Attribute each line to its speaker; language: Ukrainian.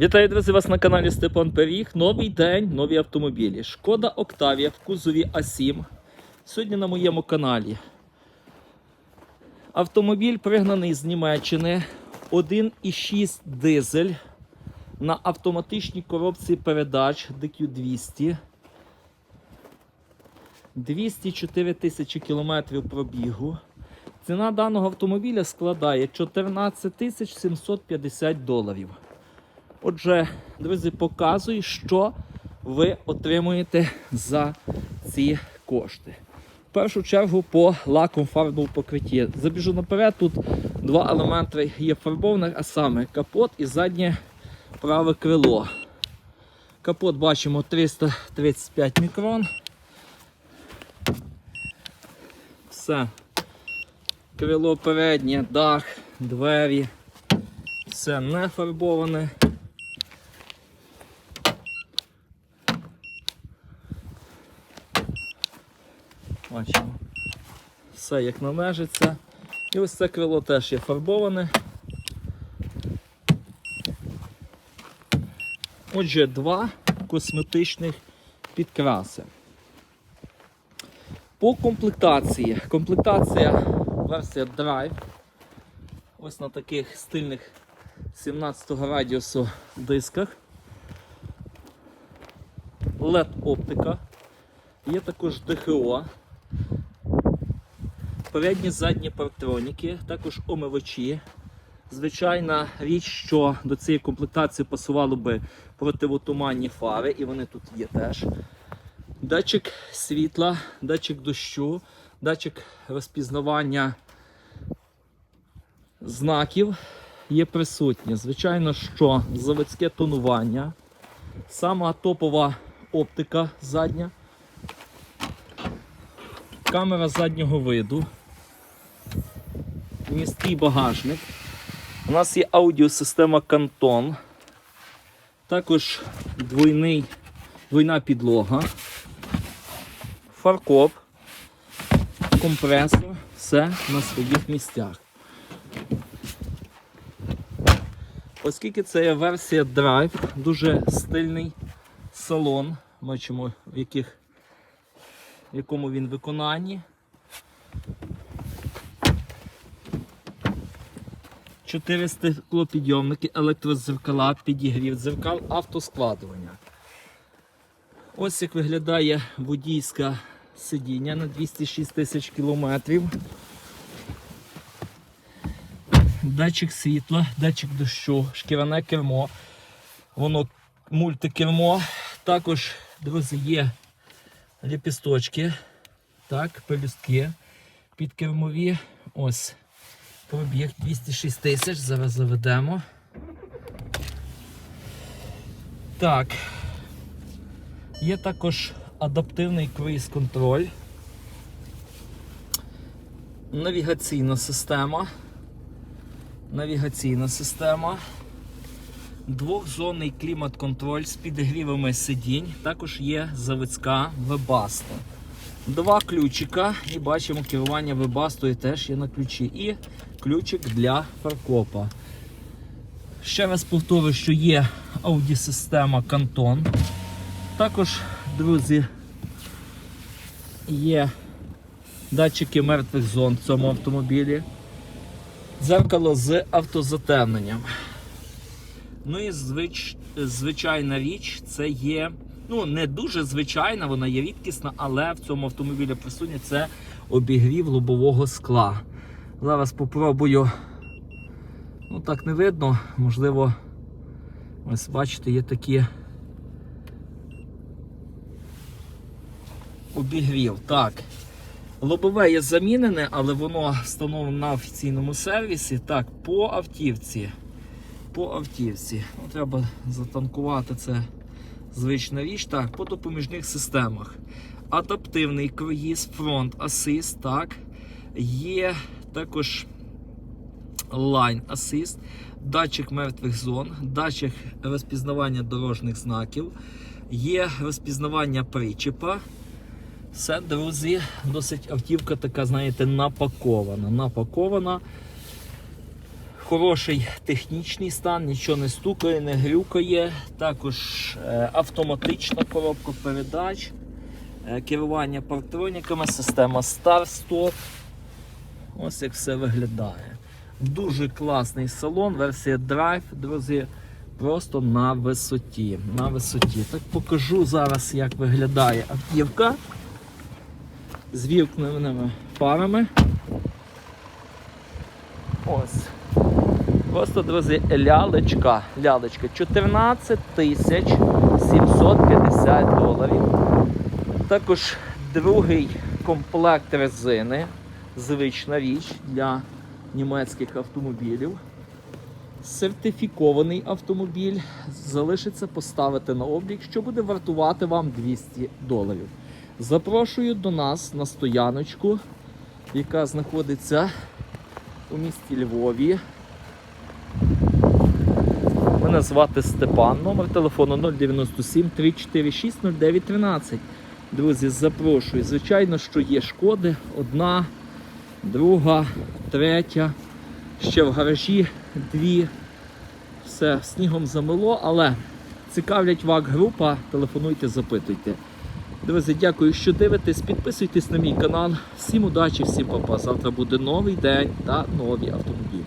Speaker 1: Вітаю, друзі, вас на каналі Степан Пиріг. Новий день, нові автомобілі. Шкода Октавія в кузові А7. Сьогодні на моєму каналі. Автомобіль пригнаний з Німеччини. 1,6 дизель на автоматичній коробці передач DQ200. 204 тисячі кілометрів пробігу. Ціна даного автомобіля складає 14 750 доларів. Отже, друзі, показую, що ви отримуєте за ці кошти. В першу чергу по лаком фарбовому покритті. Забіжу наперед, тут два елементи є фарбованих, а саме капот і заднє праве крило. Капот бачимо 335 мікрон. Все. Крило переднє, дах, двері. Все не фарбоване. Бачимо. Все як належиться. І ось це крило теж є фарбоване. Отже, два косметичних підкраси. По комплектації. Комплектація версія Drive. Ось на таких стильних 17 радіусу дисках. LED оптика. Є також ДХО. Передні задні партроніки, також омивачі. Звичайна річ, що до цієї комплектації пасувало би противотуманні фари, і вони тут є теж. Датчик світла, датчик дощу, датчик розпізнавання знаків є присутні. Звичайно, що заводське тонування, сама топова оптика задня, камера заднього виду, місткий багажник. У нас є аудіосистема Canton, також двойний, двойна підлога, фаркоп, компресор, все на своїх місцях. Оскільки це є версія Drive, дуже стильний салон, бачимо, в, яких, в якому він виконанні. Чотири стеклопідйомники, електрозеркала, підігрів дзеркал, автоскладування. Ось як виглядає водійське сидіння на 206 тисяч кілометрів. Датчик світла, датчик дощу, шкіряне кермо. Воно мультикермо. Також, друзі, є ліпісточки, так, пелюстки підкермові. Ось пробіг 206 тисяч. Зараз заведемо. Так. Є також адаптивний круїз-контроль. Навігаційна система. Навігаційна система. Двохзонний клімат-контроль з підігрівами сидінь. Також є заводська вебаста. Два ключика і бачимо керування вебастою теж є на ключі. І ключик для фаркопа. Ще раз повторю, що є аудіосистема Canton. Також, друзі, є датчики мертвих зон в цьому автомобілі. Дзеркало з автозатемненням. Ну і звич... звичайна річ, це є, ну, не дуже звичайна, вона є рідкісна, але в цьому автомобілі присутня це обігрів лобового скла. Зараз попробую. Ну так не видно, можливо, ось бачите, є такі обігрів. Так. Лобове є замінене, але воно встановлено на офіційному сервісі. Так, по автівці. По автівці. Ну, треба затанкувати це звична річ. Так, по допоміжних системах. Адаптивний круїз, фронт, асист. Так. Є також Line Assist, датчик мертвих зон, датчик розпізнавання дорожніх знаків, є розпізнавання причепа. Все, друзі, досить автівка така, знаєте, напакована. Напакована. Хороший технічний стан, нічого не стукає, не грюкає. Також е, автоматична коробка передач, е, керування партроніками, система старт-стоп. Ось як все виглядає. Дуже класний салон, версія Drive, друзі, просто на висоті. На висоті. Так покажу зараз, як виглядає автівка з вімкненими фарами. Ось. Просто, друзі, лялечка. лялечка. 14 тисяч 750 доларів. Також другий комплект резини. Звична річ для німецьких автомобілів. Сертифікований автомобіль залишиться поставити на облік, що буде вартувати вам 200 доларів. Запрошую до нас на стояночку, яка знаходиться у місті Львові. Мене звати Степан, номер телефону 097 346 0913. Друзі, запрошую. Звичайно, що є шкоди. Одна, друга, третя. Ще в гаражі дві. Все снігом замело, але цікавлять ВАК група. Телефонуйте, запитуйте. Друзі, дякую, що дивитесь. Підписуйтесь на мій канал. Всім удачі, всім папа. Завтра буде новий день та нові автомобілі.